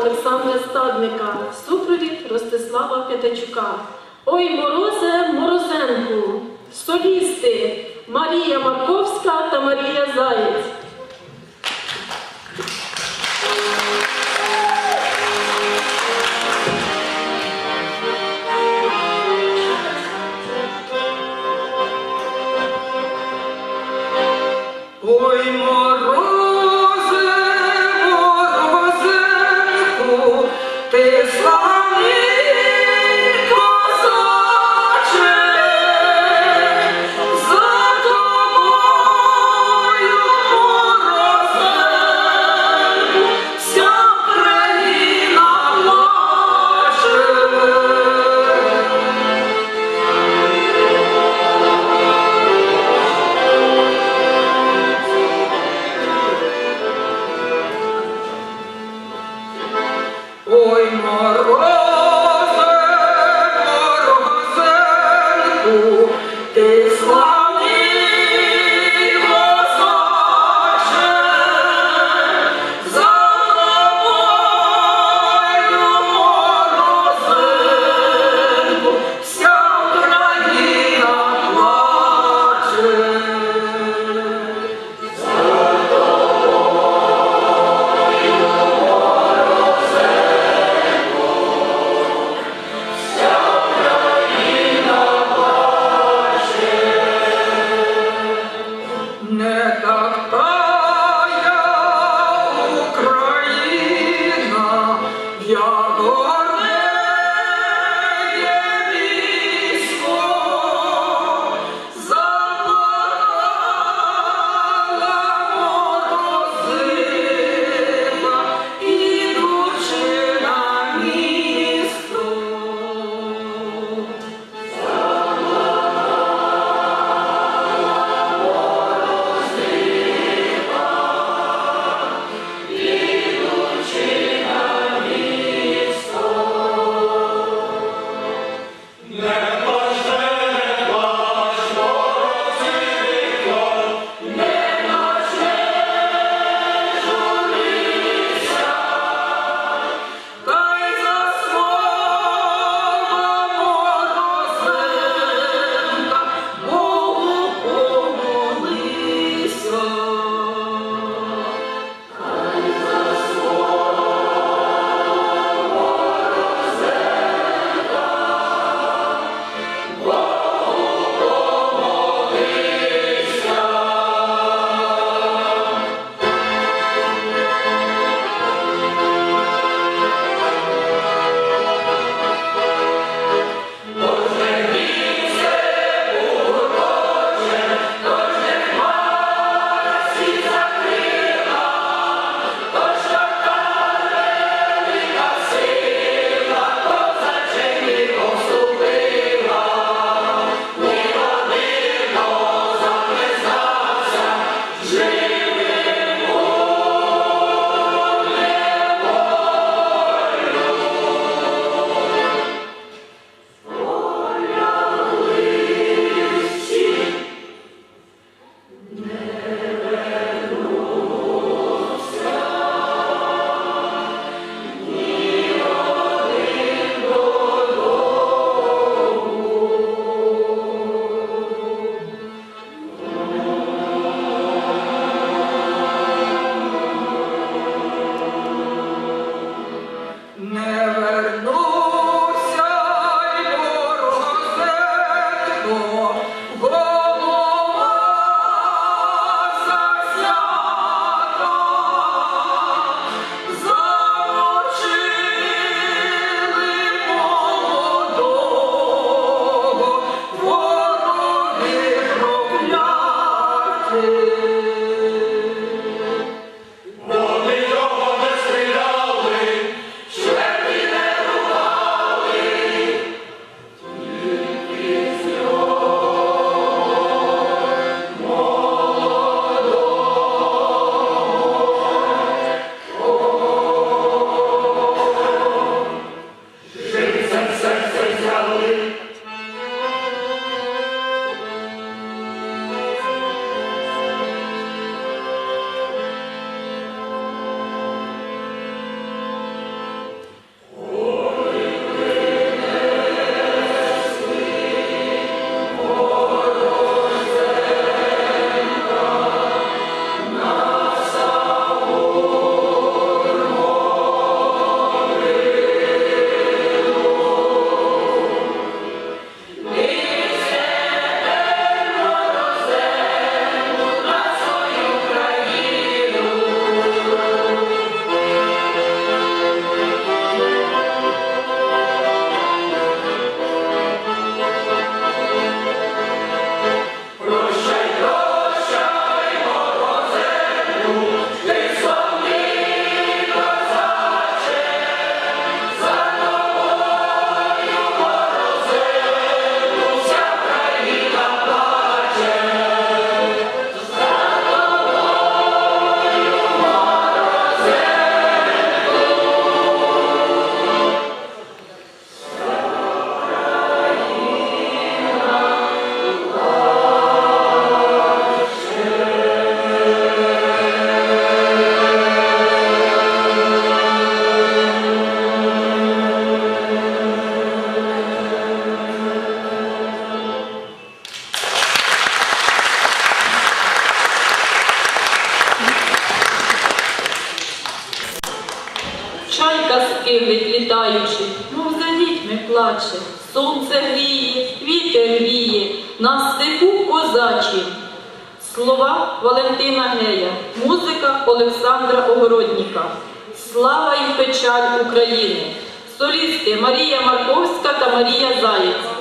Олександра Стадника, супровід Ростислава П'ятачука. Ой, морозе, морозенку, солісти Марія Марковська та Марія Заєць. Морозенку, сонце гріє, вітер гріє, на степу козачі. Слова Валентина Гея, музика Олександра Огородніка. Слава і печаль України. Солісти Марія Марковська та Марія Заєць.